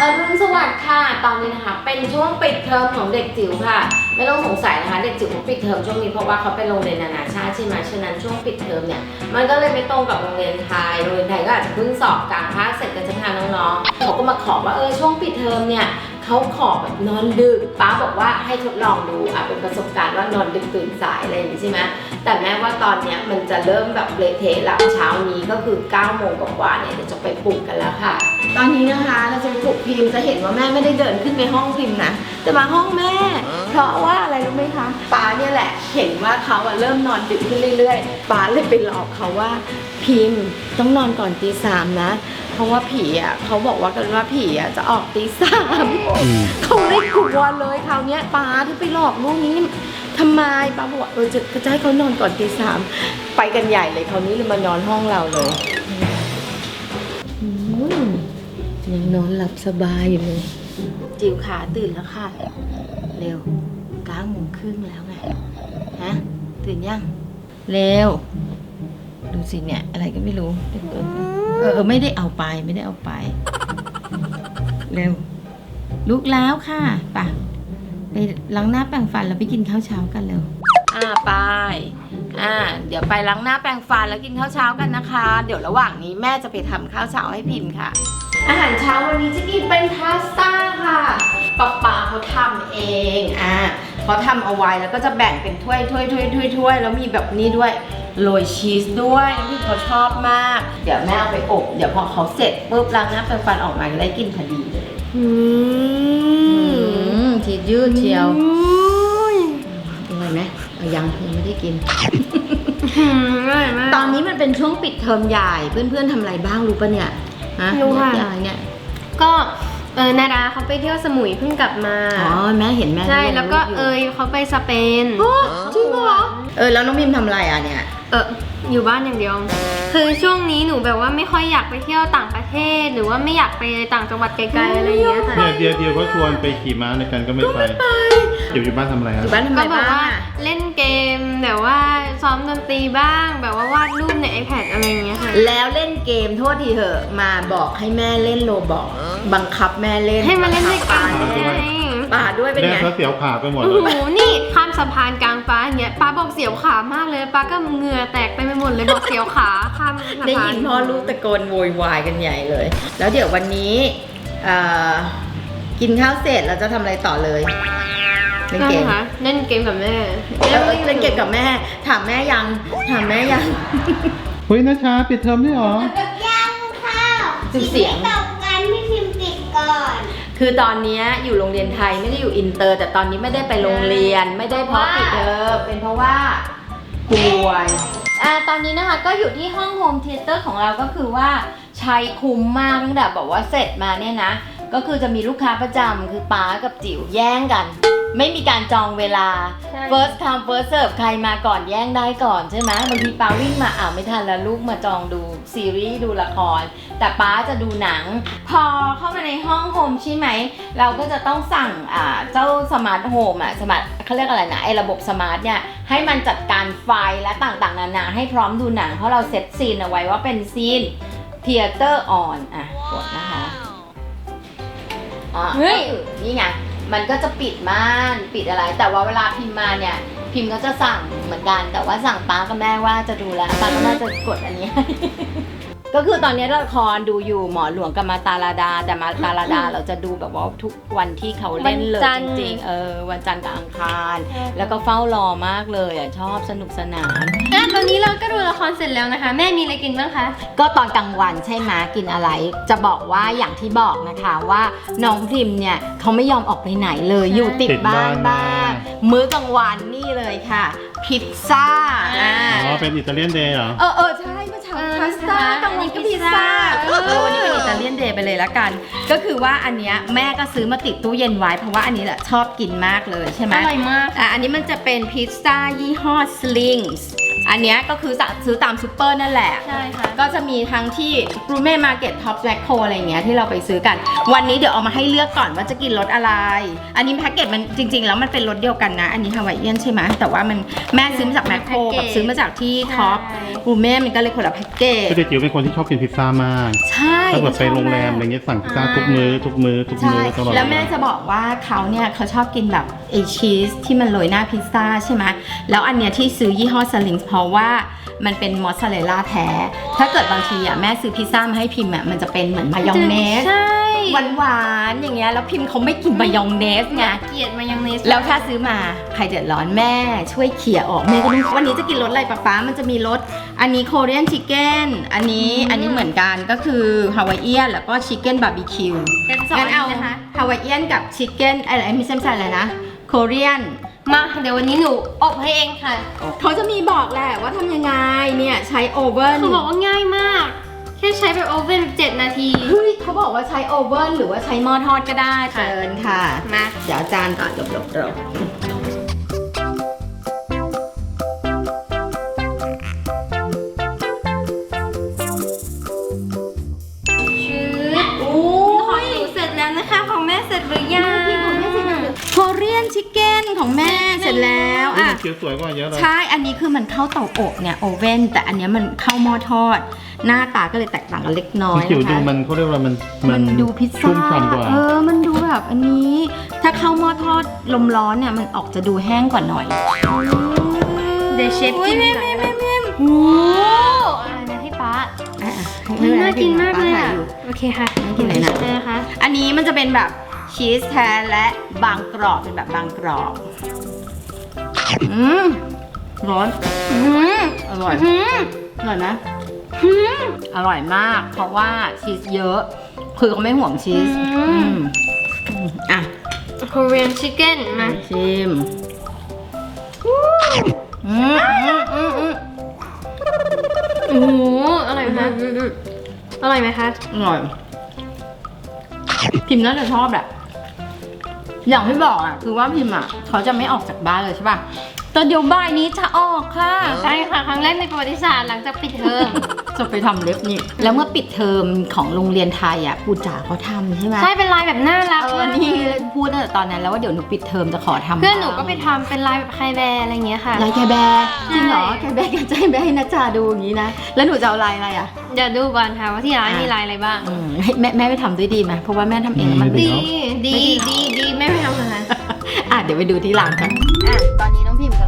อรุณสวัสดิ์ค่ะ ตอนนี้นะคะ เป็นช่วงปิดเทอมของเด็กจิ๋วค่ะ ไม่ต้องสงสัยนะคะ เด็กจิ๋วเขาปิดเทอมช่วงนี้เพราะว่าเขาเป็นโรงเรียนนานาชาติใช่ไหมฉะนั้นช่วงปิดเทอมเนี่ย มันก็เลยไม่ตรงกับโรงเรียนไทย โรงเรียนไทยก็อาจจะเพิ่งสอบกลางภาคเสร็จกันใช่ไหมคะน้องๆเขาก็มาขอว่าเออช่วงปิดเทอมเนี่ย เขาขอแบบนอนดึกป้าบอกว่าให้ทดลองดูอะเป็นประสบการณ์ว่านอนดึกตื่นสายอะไรอย่างนี้ใช่ไหมแต่แม้ว่าตอนเนี้ยมันจะเริ่มแบบเละเทะแล้วเช้านี้ก็คือ9โมงกว่าๆเนี่ยเดี๋ยวจะไปปลุกกันแล้วค่ะ ตอนนี้นะคะเราจะไปปลุกพิมพ์จะเห็นว่าแม่ไม่ได้เดินขึ้นไปห้องพิมพ์นะแต่มาห้องแม่เพราะว่าอะไรรู้ไหมคะป้าเนี่ยแหละ เห็นว่าเขาอะเริ่มนอนดึกขึ้นเรื่อยๆป้าเลยไปหลอกเขาว่าพิมพ์ต้องนอนก่อนตีสามนะ เพราะว่าผีอะเขาบอกว่ากันว่าผีอะจะออกตีสามอืมเขาไม่กลัวเลยคราวเนี้ยป้าที่ไปหลอกลูกนี้ทำไมป้าบอกว่าเออจะจะให้เขานอนก่อนตีสามไปกันใหญ่เลยคราวนี้เลยมานอนห้องเราเลยอืมยังนอนหลับสบายอยู่เลยจิ๋วขาตื่นแล้วค่ะ เร็วเก้าโมงครึ่งแล้วไง ฮะ ตื่นยัง เร็ว ดูสิเนี่ย อะไรก็ไม่รู้เดี๋ยวก่อนเออเออ ไม่ได้เอาไป ไม่ได้เอาไป เร็ว ลุกแล้วค่ะไปไปล้างหน้าแปรงฟันแล้วไปกินข้าวเช้ากันเร็ว อ่าไป อ่า เดี๋ยวไปล้างหน้าแปรงฟันแล้วกินข้าวเช้ากันนะคะ เดี๋ยวระหว่างนี้แม่จะไปทำข้าวเช้าให้พิมพ์ค่ะ อาหารเช้าวันนี้จะกินเป็นพาสต้าค่ะ ป๊าป๊าเขาทำเองอ่าเขาทำเอาไว้แล้วก็จะแบ่งเป็นถ้วยถ้วยถ้วยถ้วยถ้วยแล้วมีแบบนี้ด้วยโรยชีสด้วยน้ำพริกเขาชอบมาก เดี๋ยวแม่เอาไปอบ เดี๋ยวพอเขาเสร็จปุ๊บล้างหน้าแปรงฟันออกมาก็ได้กินพอดีเลยอืมทียืดเชียวอุ้ยอร่อยไหมเอายังยังไม่ได้กินอืมอร่อยมากตอนนี้มันเป็นช่วงปิดเทอมใหญ่ เพื่อนๆทำอะไรบ้างรู้ปะเนี่ยฮะรู้ค่ะยายเนี่ยก็ เออนาดาเขาไปเที่ยวสมุยเพิ่งกลับมา อ๋อแม่เห็นแม่ใช่ที่งแล้วก็รูปเอยเขาไปสเปนโอ้จริงเหรอ เออแล้วน้องพิมทำอะไรอะเนี่ย เอออยู่บ้านอย่างเดียว คือช่วงนี้หนูแบบว่าไม่ค่อยอยากไปเที่ยวต่างประเทศ หรือว่าไม่อยากไปต่างจังหวัดไกลๆอะไรอย่างเงี้ยค่ะ เนี่ยเดียวเดียวก็ชวนไปขี่ม้าในกันก็ไม่ไปเดี๋ยวอยู่บ้านทำอะไรอฮะยู่บ้านทำไมก็แบบบ้างว่าอะเล่นเกมแบบว่าซ้อมดนตรีบ้าง แบบว่าวาดรูปใน iPad อะไรอย่างเงี้ยค่ะ แล้วเล่นเกมโทษทีเหอะมาบอกให้แม่เล่นโลบอกบังคับแม่เล่นให้มาเล่นด้วยกันบังคับไงป่าด้วยเป็นแม่ไง เขาเสียวขาไปหมดโอ้เลยโหนี่ข้าม สะพานกลางฟ้าอย่างเงี้ยป้าบอกเสียวขามากเลยป้าก็เหงื่อแตกไปไปหมดเลยบอกเสียวขาข้ามสะพานได้ยินพ่อลูกตะโกนโวยวายกันใหญ่เลย แล้วเดี๋ยววันนี้เอ่อกินข้าวเสร็จเราจะทำอะไรต่อเลยเล่นใช่เกมค่ะเล่นเกมกับแม่เล่นเล่นเกมกับแม่ ถามแม่ยัง ถามแม่ยังเฮ้ยนาชาปิดเทอมด้วยเหรอ ยังค่ะคือเสียง คือตอนเนี้ยอยู่โรงเรียนไทยไม่ได้อยู่อินเตอร์ แต่ตอนนี้ไม่ได้ไปโรงเรียนไม่ได้เพราะปิดเทอมเป็นเพราะว่าป่วยอ่าตอนนี้นะคะก็อยู่ที่ห้องโฮมเทเตอร์ของเราก็คือว่าใช้คุ้มมากตั้งแต่บอกว่าเสร็จมาเนี่ยนะ ก็คือจะมีลูกค้าประจำคือป๊ากับจิ๋วแย่งกัน ไม่มีการจองเวลา ใช่ first come first serve ใครมาก่อนแย่งได้ก่อนใช่ไหมบางทีป้าวิ่งมาอ้าวไม่ทันแล้วลูกมาจองดูซีรีส์ดูละคร แต่ป้าจะดูหนัง พอเข้ามาในห้องโฮมใช่ไหม เราก็จะต้องสั่งอ่าเจ้าสมาร์ทโฮมอะสมาร์ทเขาเรียกอะไรนะไอ้ระบบสมาร์ทเนี่ยให้มันจัดการไฟและต่างๆ นานาให้พร้อมดูหนัง เพราะเราเซตซีนเอาไว้ว่าเป็นซีนเทเตอร์ออนอะกดนะคะ อะเฮ้ย ก็คือนี่ไง มันก็จะปิดม่านปิดอะไร แต่ว่าเวลาพิมพ์มาเนี่ย พิมพ์ก็จะสั่งเหมือนกัน แต่ว่าสั่งป้ากับแม่ว่าจะดูแลป้าก็น่าจะกดอันนี้ให้ ก็คือตอนนี้ละครดูอยู่หมอหลวงกับมาตาลาดา แต่มาตาลาดาเราจะดูแบบว่าทุกวันที่เขาเล่นเลยวันจัจนทร์ริงๆเออวันจันทร์กับอังคาร แล้วก็เฝ้ารอมากเลยอะชอบสนุกสนาน อะตอนนี้เราก็ดูละครเสร็จแล้วนะคะ แม่มีอะไรกินบ้างคะ ก็ตอนกลางวันใช่ไหมกินอะไร จะบอกว่าอย่างที่บอกนะคะว่าน้องพิมเนี่ยเขาไม่ยอมออกไปไหนเลยใช่อยู่ติดติดบ้าบ้านนบ้างมื้อกลางวันนี่เลยค่ะ พิซซ่าอ่าอ๋อ เป็นอิตาเลียนเดย์เหรอ เออเออใช่เมื่อเช้าเออพาสต้าใช่กลางวันก็พิซซ่าเออเออวันนี้เป็นอิตาเลียนเดย์ไปเลยละกัน ก็คือว่าอันเนี้ยแม่ก็ซื้อมาติดตู้เย็นไว้ เพราะว่าอันนี้แหละชอบกินมากเลยใช่ไหมอร่อยมาก อะอันนี้มันจะเป็นพิซซ่ายี่ห้อ Slings อันเนี้ยก็คือซื้อตามซูเปอร์นั่นแหละ ใช่ค่ะ ก็จะมีทั้งที่ g r o u m e Market Top Black Co อะไรอย่างเงี้ยที่เราไปซื้อกัน วันนี้เดี๋ยวเอามาให้เลือกก่อนว่าจะกินรสอะไร อันนี้แพ็กเกจมันจริง ๆ แล้วมันเป็นรสเดียวกันนะ อันนี้ฮาวายเอียนใช่ไหมแต่ว่ามันแม่ซื้อมาจากแมคโครกับซื้อมาจากที่ท็อปใช่ g r o u m e มันก็เลยคนละแพ็กเกจ คือเด็กจิ๋วเป็นคนที่ชอบกินพิซซ่ามาก ใช่ถ้าเกิดไปโรงแรมอะไรเงี้ยสั่งพิซซ่าทุกมื้อทุกมื้อทุกใช่มื้อตลอดแล้วแม่จะบอกว่าเขาเนี่ยเขาชอบกินแบบไอชีสที่มันโรยหน้าพิซซ่าใช่ไหมแล้วอันเนี้ยที่ซื้อยี่ห้อสลิงเพราะว่ามันเป็นมอสซาเรลล่าแท้ ถ้าเกิดบางทีอะแม่ซื้อพิซซ่ามาให้พิมพ์อะมันจะเป็นเหมือนมายองเนสใช่หวานหวานๆอย่างเงี้ยแล้วพิมพ์เขาไม่กินมายองเนสไง เกลียดมายองเนสแล้วถ้าซื้อมาใครเดือดร้อนแม่ช่วยเขี่ยออกแม่ก็ต้องวันนี้จะกินรสอะไรป๊าป๊ามันจะมีรสอันนี้โคเรียนชิคเก้นอันนี้อันนี้เหมือนกันก็คือฮาวายเอียนแล้วก็ชิคเก้นบาร์บีคิว เป็นสองงั้นเอานะคะ ฮาวายเอียนกับชิคเก้นอะไรไม่ใช่ไม่ใช่อะไรนะโคเรียน มาเดี๋ยววันนี้หนูอบให้เองค่ะเขาจะมีบอกแหละว่าทำยังไงเนี่ยใช้โอเว่นคือบอกว่าง่ายมาก แค่ใช้แบบโอเว่นเจ็ดนาทีเฮ้ยเขาบอกว่าใช้โอเว่นหรือว่าใช้หม้อทอดก็ได้ค่ะเชิญค่ะมาเดี๋ยวอาจารย์ก่อนหลบห เขียวสวยกว่าเยอะเลย ใช่ อันนี้คือมันเข้าเตาอบเนี่ยโอเว่นแต่อันเนี้ยมันเข้าหม้อทอด หน้าตาก็เลยแตกต่างกันเล็กน้อยจิ๋วนะคะดูมันเขาเรียกว่ามันมันดูพิซชุ่ซ่ามฉ่ำกว่าเออ มันดูแบบอันนี้ ถ้าเข้าหม้อทอดลมร้อนเนี่ยมันออกจะดูแห้งกว่าหน่อย เดี๋ยวเชฟกินแม่ก่อนแม่แม่แม่โอ้อะไรนะให้ป้าอะอะให้เฮ้ยน่ากินมากเลยป้อะถ่อยู่โอเคค่ะน่ากินเลยนะเลยนะคะอันนี้มันจะเป็นแบบชีสแทนและบางกรอบเป็นแบบบางกรอบ อืมร้อน อืมอร่อย อืมอร่อยนะอืมอร่อยมาก เพราะว่าชีสเยอะ คือเขาไม่ห่วงชีสอืมอืม อืมอะ Korean chicken มา ชิมอืมอืมอืมอืมโอ้โหอร่อยไหมคะอร่อยไหมคะ อร่อยพิมพ์น่าจะชอบแหละ อย่างที่บอกอะคือว่าพิมพ์อะเขาจะไม่ออกจากบ้านเลยใช่ป่ะแต่เดี๋ยวบ่ายนี้จะออกค่ะ ใช่ค่ะ ครั้งแรกในประวัติศาสตร์หลังจากปิดเทอม จะไปทำเล็บนี่ แล้วเมื่อปิดเทอมของโรงเรียนไทยอะปูจ๋าเขาทำใช่ไหมใช่เป็นลายแบบน่ารักเออมากนี่พูดตั้งแต่ตอนนั้นแล้วว่าเดี๋ยวหนูปิดเทอมจะขอทำเพื่อนหนูก็บ้างไปทำเป็นลายแบบไคแบร์อะไรอย่างเงี้ยค่ะ ลายแกแบร์จริงเหรอใช่แกแบร์แกใจแบร์ให้นัจจาดูอย่างนี้นะ แล้วหนูจะเอาลายอะไรอะ เดี๋ยวดูก่อนค่ะว่าที่ร้านอะมีลายอะไรบ้าง อืมให้แม่แม่ไปทำด้วยดีไหมเพราะว่าแม่ทำเองแล้วมันไม่ดี ดีดีดีแม่ไม่ทำเลยค่ะอะเดี๋ยวไปดูที่ร้านกัน อะตอนนี้น้องพิมพ์กำลัง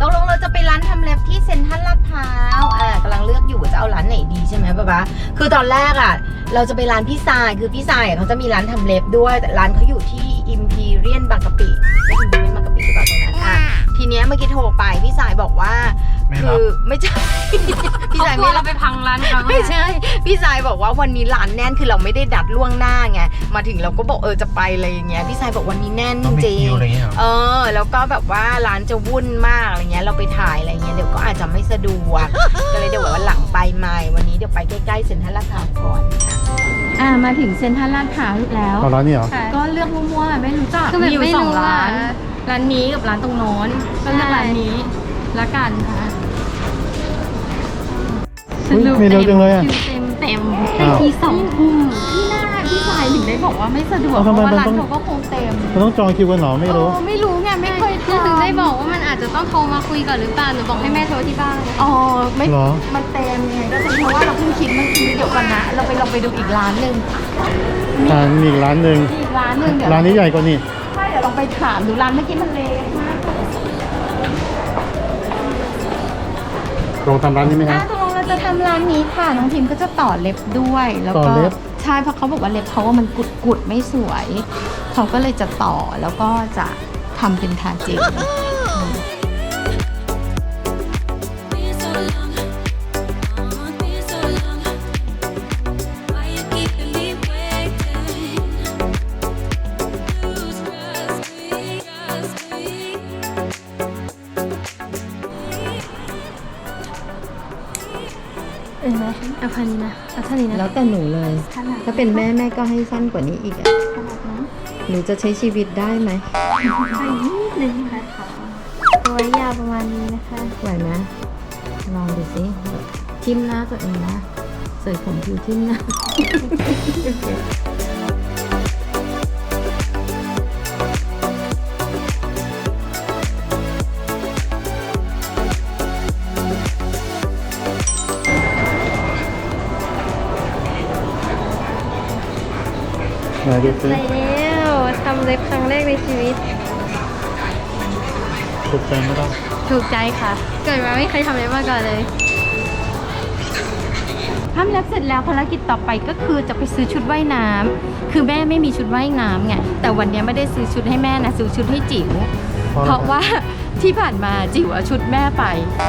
ตกลงเราจะไปร้านทำเล็บที่เซ็นทรัลลาดพร้าวอ่ากำลังเลือกอยู่จะเอาร้านไหนดีใช่ไหมป้าป้าคือตอนแรกอะ เราจะไปร้านพี่สายคือพี่สายเขาจะมีร้านทำเล็บด้วยแต่ร้านเขาอยู่ที่อิมพีเรียนบางกะปิไม่อิมพีเรียนบางกะปิหรือเปล่าตรงนั้นอะทีเนี้ยเมื่อกี้โทรไปพี่สายบอกว่า ไม่คืรับอไม่ใช่ พี่สายไม่รับไปพังร้านเขาไม่ใช่ พี่สายบอกว่าวันนี้ร้านแน่นคือเราไม่ได้ดัดล่วงหน้าไง มาถึงเราก็บอกเออจะไปอะไรอย่างเงี้ย พี่สายบอกวันนี้แน่นจต้องมีริงคิวอะไรเงี้ยเหรอ เออ แล้วก็แบบว่าร้านจะวุ่นมากอะไรเงี้ย เราไปถ่ายอะไรเงี้ยเดี๋ยวก็อาจจะไม่สะดวก ก็เลยเดี๋ยววันหลังไปใหม่ วันนี้เดี๋ยวไปใกล้ๆเซ็นทรัลลาดพร้าวก่อน อ่ามาถึงเซ็นทรัลลาดพร้าวแล้ว เอาร้านนี้เหรอค่ะก็เลือกมั่วๆไม่รู้จักคือแบบมีอยู่ไม่สองรู้ร้าน อะร้านนี้กับร้านตรงโน้นก็เลือกร้านนี้ ละกันค่ะอุ๊ยมีเร็วจังเลยอะคิวเต็มเต็มอ้าวทีสองทุ่มพี่หน้าพี่สายถึงได้บอกว่าไม่สะดวกเอาเพทำไมราะว่าร้านมันต้องเขาก็คงเต็มมันต้องจองคิวกันเหรอไม่รู้เออไม่รู้ไงไม่เคยคือถึงทำได้บอกว่ามันอาจจะต้องโทรมาคุยก่อนหรือเปล่าหนูบอกให้แม่โทรที่บ้านอ๋อไม่เหรอมันเต็มไงก็เป็นเพราะว่าเราเพิ่งคิดเมื่อกี้เดี๋ยวกันนะเราไปลองไปดูอีกร้านหนึ่งอ่ามีอีกร้านหนึ่งมีอีกร้านหนึ่งเดี๋ยวร้านนี้ใหญ่กว่านี่ใช่เดี๋ยวลองไปถามดูร้านเมื่อกี้มันเล็กมาก ลองทำร้านนี้ไหมอะฮะ ตกลงเราจะทำร้านนี้ค่ะ น้องพิมก็จะต่อเล็บด้วย แล้วต่ก็อเล็บ ใช่ เพราะเขาบอกว่าเล็บเขาว่ามันกุดกุดๆไม่สวย เขาก็เลยจะต่อแล้วก็จะทำเป็นทาเจล นี้นะเอาเท่านี้นะแล้วแต่หนูเลยถ้าเป็นแม่แม่ก็ให้สั้นกว่านี้อีกอะหนูจะใช้ชีวิตได้ไหมไปนิดนึงค่ะก็ไว้ยาวประมาณนี้นะคะ ไหวไหมลองดูสิทิมหน้าตัวเองนะ เสยผมผิวทิมหน้า ดูสิใส่แล้วทำเล็บครั้งแรกในชีวิต ถูกใจไหมล่ะถูกใจค่ะ เกิดมาไม่เคยทำเล็บมาก่อนเลยทำแล้วเสร็จแล้วภารกิจต่อไปก็คือจะไปซื้อชุดว่ายน้ำคือแม่ไม่มีชุดว่ายน้ำไงแต่วันนี้ไม่ได้ซื้อชุดให้แม่นะซื้อชุดให้จิ๋วเพราะว่าที่ผ่านมาจิ๋วเอาชุดแม่ไป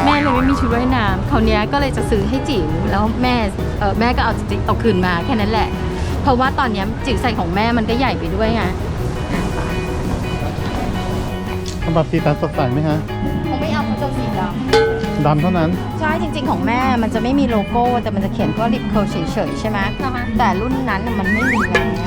แม่เลยไม่มีชุดว่ายน้ำคราวเนี้ยก็เลยจะซื้อให้จิ๋วแล้วแม่เออแม่ก็เอาจิ๋วเอาคืนมาแค่นั้นแหละ เพราะว่าตอนเนี้ยจิ๋วใส่ของแม่มันก็ใหญ่ไปด้วยไงทำแบบสีสันสดใสไหมฮะคงไม่เอาเพราะจะสีดดำเท่านั้นำใช่จริง ๆ ของแม่มันจะไม่มีโลโก้ แต่มันจะเขียนว่าลิปเคิลเฉยๆใช่ไหมเหรอคะแต่รุ่นนั้นน่ะมันไม่มีแล้ว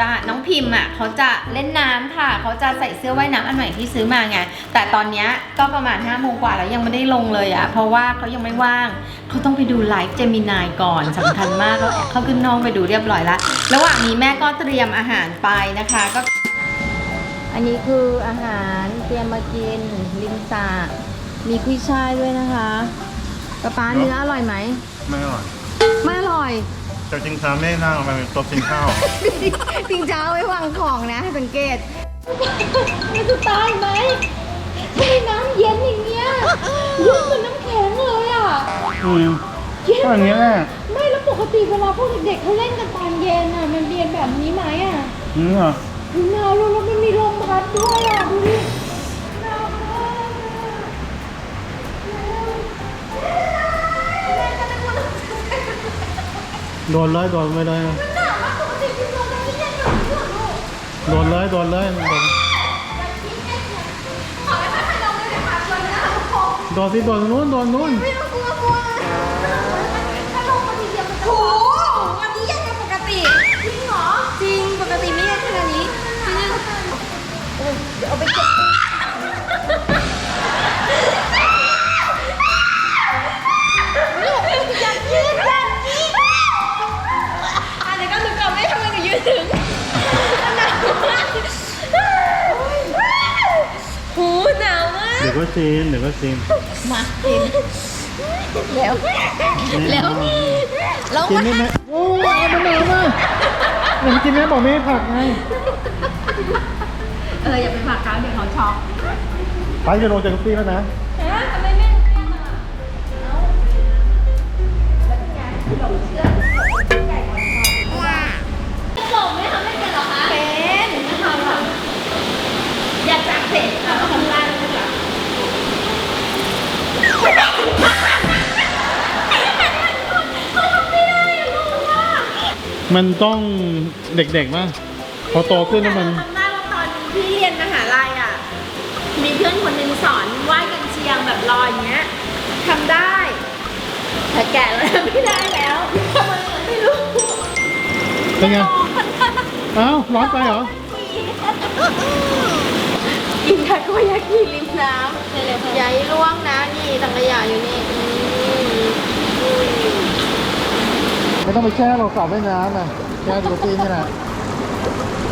จะน้องพิมพ์อะเขาจะเล่นน้ำค่ะ เขาจะใส่เสื้อว่ายน้ำอันใหม่ที่ซื้อมาไง แต่ตอนเนี้ยก็ประมาณ5้าโมงกว่าแล้วยังไม่ได้ลงเลยอะ เพราะว่าเขายังไม่ว่าง เขาต้องไปดูไลฟ์เจมินายก่อนสำคัญมากเราแอบเข้าขึ้นน้องไปดูเรียบร้อยแล้วระหว่างนี้แม่ก็เตรียมอาหารไปนะคะก็ อันนี้คืออาหารเตรียมมากินริมสระมีกุ้ยช่ายด้วยนะคะป๊าป๊าเนื้ออร่อยไหม ไม่อร่อย ไม่อร่อย แต่จริงๆไม่น่าเอามาเป็นโต๊ะกินข้าว จริงจ้าไว้วางของนะสังเกตมันจะตายไหมทำไมน้ำเย็นอย่างเงี้ยเย็นเหมือนน้ำแข็งเลยอะอืมก็อย่างนี้แหละ ไม่แล้วปกติเวลาพวกเด็กๆเขาเล่นกันตอนเย็นอะ มันเย็นแบบนี้ไหมอะอืมเหรอ หนาวแล้วแล้วมันมีลมพัดด้วยอะดูดิ โดนเลยโดนไปเลยโดนเลยโดนเลยโดนโดนที่โดนนู้นโดนนู้นโหวันนี้ยังปกติจริงเหรอจริงปกติไม่เยอะขนนี้เอาไปเก็บ กเดี๋ยวก็ซีนเดี๋ยวก็ซีนมากินแล้วแล้วแล้วกินได้ไหมโอ้ยเอาไปหนาวมาเดี๋ยวกินแม่บอกไม่ให้ผักไงเอออย่าไปผลักเขาเดี๋ยวเขาช็อกไปจะลงจากกุฏิแล้วนะทำไมแม่หนูเรียกอะหลงไม่ทำไม่เป็นหรอคะเป็นไม่ทำหรอกอยากจักเสร็จค่ะทำได้เลยค่ะ มันต้องเด็กๆป่ะพอโตขึ้นแล้วมันทำได้ว่าตอนที่เรียนมหาลัยอะ มีเพื่อนคนหนึ่งสอนว่ายกันเชียงแบบลอยอย่างเงี้ยทำได้ แต่แก่แล้วไม่ได้แล้วทำไมไม่รู้เป็นไงอ้าวร้อนไปเหรอกินทาโกยากิริมน้ำอย่าให้ล่วงนะนี่ตังขยะอยู่นี่อืม ไม่ต้องไปแช่เราสอบว่ายน้ำอะแช่กุฏินี่แหละ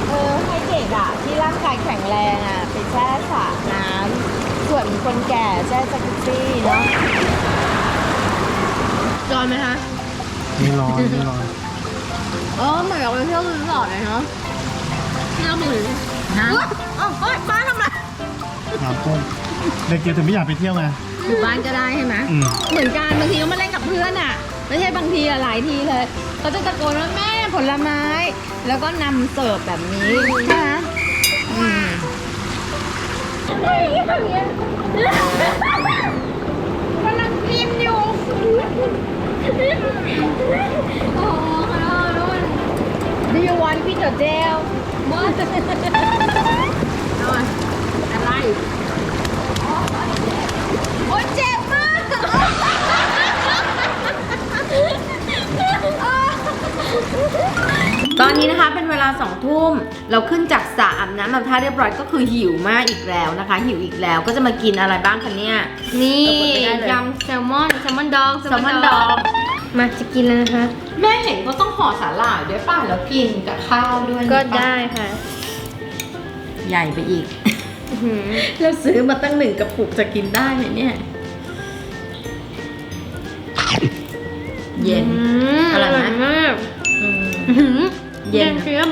เออให้เด็กอะที่ร่างกายแข็งแรงอะไปแช่สระน้ำส่วนคนแก่แช่จักรุซี่เนาะร้อนไหมคะไม่ร้อนไม่ร้อนเออเหมือนกับไปเที่ยวรีสอร์ทเลยเนาะเที่ยวมือนะอ๋อเฮ้ยบ้านทำไรน้ำท่วมเด็กเกียวถึงไม่อยากไปเที่ยวไงอยู่บ้านก็ได้ใช่ไหมอืมเหมือนกันบางทีก็มาเล่นกับเพื่อนอะ ไม่ใช่บางทีอะหลายทีเลยเขาจะตะโกนว่าแม่ผลไม้ แล้วก็นำเสิร์ฟแบบนี้นะคะอืมกำลังกินอยู่โอ้ขอโทษด้วย Do you want pizza gel มอสอะไร jail? นี้นะคะเป็นเวลาสองทุ่มเราขึ้นจากสระอาบน้ำมาท่าเรียบร้อยก็คือหิวมากอีกแล้วนะคะ หิวอีกแล้วก็จะมากินอะไรบ้างคะเนี่ยนี่เรากดไม่ได้เลยยำแซลมอนแซลมอนดองแซลมอนดองมาจะกินแล้วนะคะ แม่เห็นก็ต้องห่อสาหร่ายด้วยป่ะแล้วกินกับข้าวด้วยก็นี่ปะได้ค่ะ ใหญ่ไปอีกอื้อหือเราซื้อมาตั้งหนึ่งกระปุกจะกินได้ไหมเนี่ยเย็นอืมอร่อยไหมมาก อืมอื้อหือเย็นเชียบ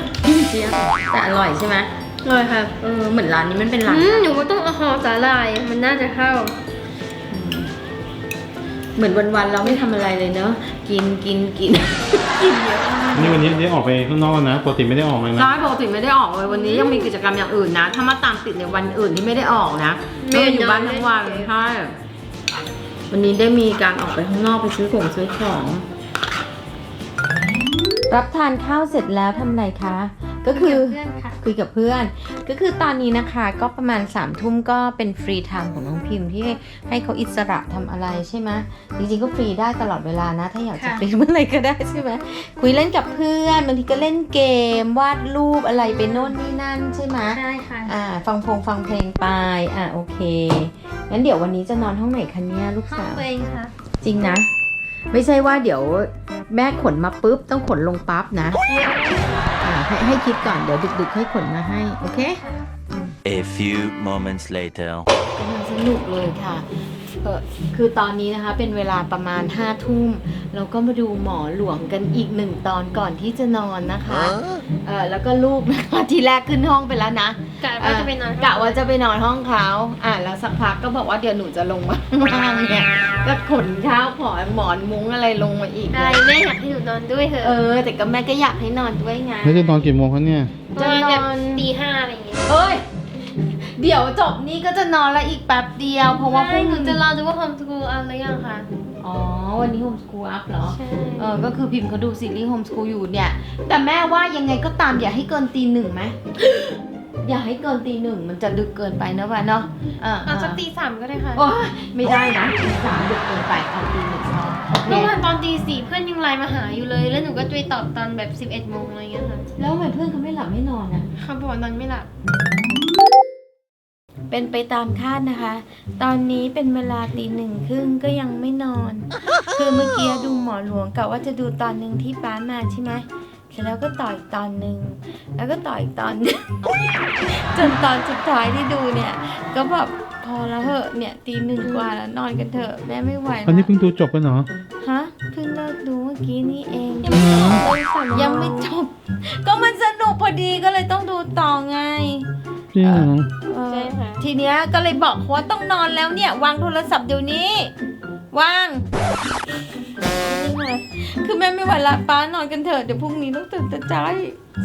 เจี๊ยบแต่อร่อยใช่ไหมอร่อยค่ะเออเหมือนร้านนี้มันเป็นร้าน อืมหนูว่าต้องเอาห่อสาหร่ายมันน่าจะเข้า เหมือนวันๆเราไม่ทำอะไรเลยเนอะกินกินกินกินเยอะมากนี่วันนี้ได้ออกไปข้างนอกนะปกติไม่ได้ออกเลยนะใช่ปกติไม่ได้ออกเลยวันนี้ยังมีกิจกรรมอย่างอื่นนะ ถ้ามาตามติดในวันอื่นที่ไม่ได้ออกนะไม่ก็ได้อยู่บ้านทั้งวันไม่ได้ใช่วันนี้ได้มีการออกไปข้างนอกไปซื้อของซื้อของ รับทานข้าวเสร็จแล้วทำไรคะ ก็คือเพื่อนค่ะ คุยกับเพื่อน ก็คือตอนนี้นะคะก็ประมาณ3ามทุ่มก็เป็นฟรีไทม์ของน้องพิมพ์ที่ให้เขาอิสระทำอะไรใช่ไหมจริงๆก็ฟรีได้ตลอดเวลานะ ถ้าอยากจะค่ะ ฟรีเมื่อไหร่ก็ได้ใช่ไหมคุยเล่นกับเพื่อนบางทีก็เล่นเกม วาดรูปอะไรไปโน่นนี่นั่นใช่ไหม ได้ค่ะ อ่าฟังพงฟังเพลงไป อ่าโอเค งั้นเดี๋ยววันนี้จะนอนห้องไหนคะเนี่ยลูกห้องสาว ตัวเองค่ะ จริงนะ ไม่ใช่ว่าเดี๋ยวแม่ขนมาปุ๊บ ต้องขนลงปั๊บนะอ่าให้ให้คิดก่อนเดี๋ยวดึกๆให้ขนมาให้ โอเค A few moments later. กำลังสนุกเลยค่ะ เออคือตอนนี้นะคะเป็นเวลาประมาณห้าทุ่มเราก็มาดูหมอหลวงกันอีกหนึ่งตอนก่อนที่จะนอนนะคะเออแล้วก็ลูกนะคะทีแรกขึ้นห้องไปแล้วนะกะว่าจะไปนอนกะว่าจะไปนอนห้องเขาอะแล้วสักพักก็บอกว่าเดี๋ยวหนูจะลงมาข้างล่างเนี่ยก็ขนข้าวของหมอนมุ้งอะไรลงมาอีกอะไรแม่อยากให้หนูนอนด้วยเถอะเออ แต่ก็แม่ก็อยากให้นอนด้วยไงแล้วจะนอนกี่โมงคะเนี่ยประมาณแบบจะนอนตีห้าอะไรอย่างเงี้ยเอ้ย เดี๋ยวจบนี่ก็จะนอนแล้วอีกแป๊บเดียว เพราะว่าพใช่รุ่งหนูนี้จะรอดูว่าโฮมสกูลเอาหรือยังค่ะอ๋อ วันนี้โฮมสกูลอัพเหรอ ใช่เออ ก็คือพิมพ์เขาดูซีรีส์โฮมสกูลอยู่เนี่ย แต่แม่ว่ายังไงก็ตามอย่าให้เกินตีหนึ่งไหม อย่าให้เกินตีหนึ่งมันจะดึกเกินไปนะวะเนาะอ่าเอาสักตีสามก็ได้ค่ะโอ้ยไม่ได้นะตีสามดึกเกินไปเอาตีหนึ่งพอเมื่เนี่อยวานตอนตีสี่เพื่อนยังไลน์มาหาอยู่เลย แล้วหนูก็ไปตอบตอนแบบสิบเอ็ดโมงอะไรเงี้ยค่ะ แล้วทำไมเพื่อนเขาไม่หลับไม่นอนอะเขาบอกว่านอนไม่หลับ เป็นไปตามคาดนะคะ ตอนนี้เป็นเวลาตีหนึ่งครึ่งก็ยังไม่นอน คือเมื่อกี้ดูหมอหลวงกะว่าจะดูตอนหนึ่งที่ป้ามาใช่ไหมเสร็จแล้วก็ต่ออีกตอนหนึ่งแล้วก็ต่ออีกตอนหนึ่งจนตอนสุดท้ายที่ดูเนี่ย ก็แบบพอแล้วเหอะเนี่ยตีหนึ่งกว่าแล้วนอนกันเถอะแม่ไม่ไหวตอนนี้แล้วเพิ่งดูจบกันเหรอ ฮะเพิ่งเลิกดูเมื่อกี้นี่เองยังไม่จบยังไม่จบ ก็มันสนุกพอดีก็เลยต้องดูต่อไง จริงเหรอเออ่ทีเนี้ยก็เลยบอกว่าต้องนอนแล้วเนี่ย วางโทรศัพท์เดี๋ยวนี้ วาง คือแม่ไม่ไหวละป้านอนกันเถอะเดี๋ยวพรุ่งนี้ต้องตื่นต่ใจ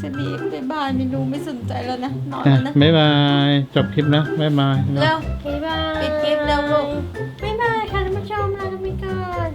สลีปบายบายไม่รู้ไม่สนใจแล้วนะนอนแล้วนะบายบาย จบคลิปนะบายบาย เร็ว บ๊ายบายปิดคลิปแล้วลูก บ๊ายบายค่ะท่านผู้ชมลากัไปก่อน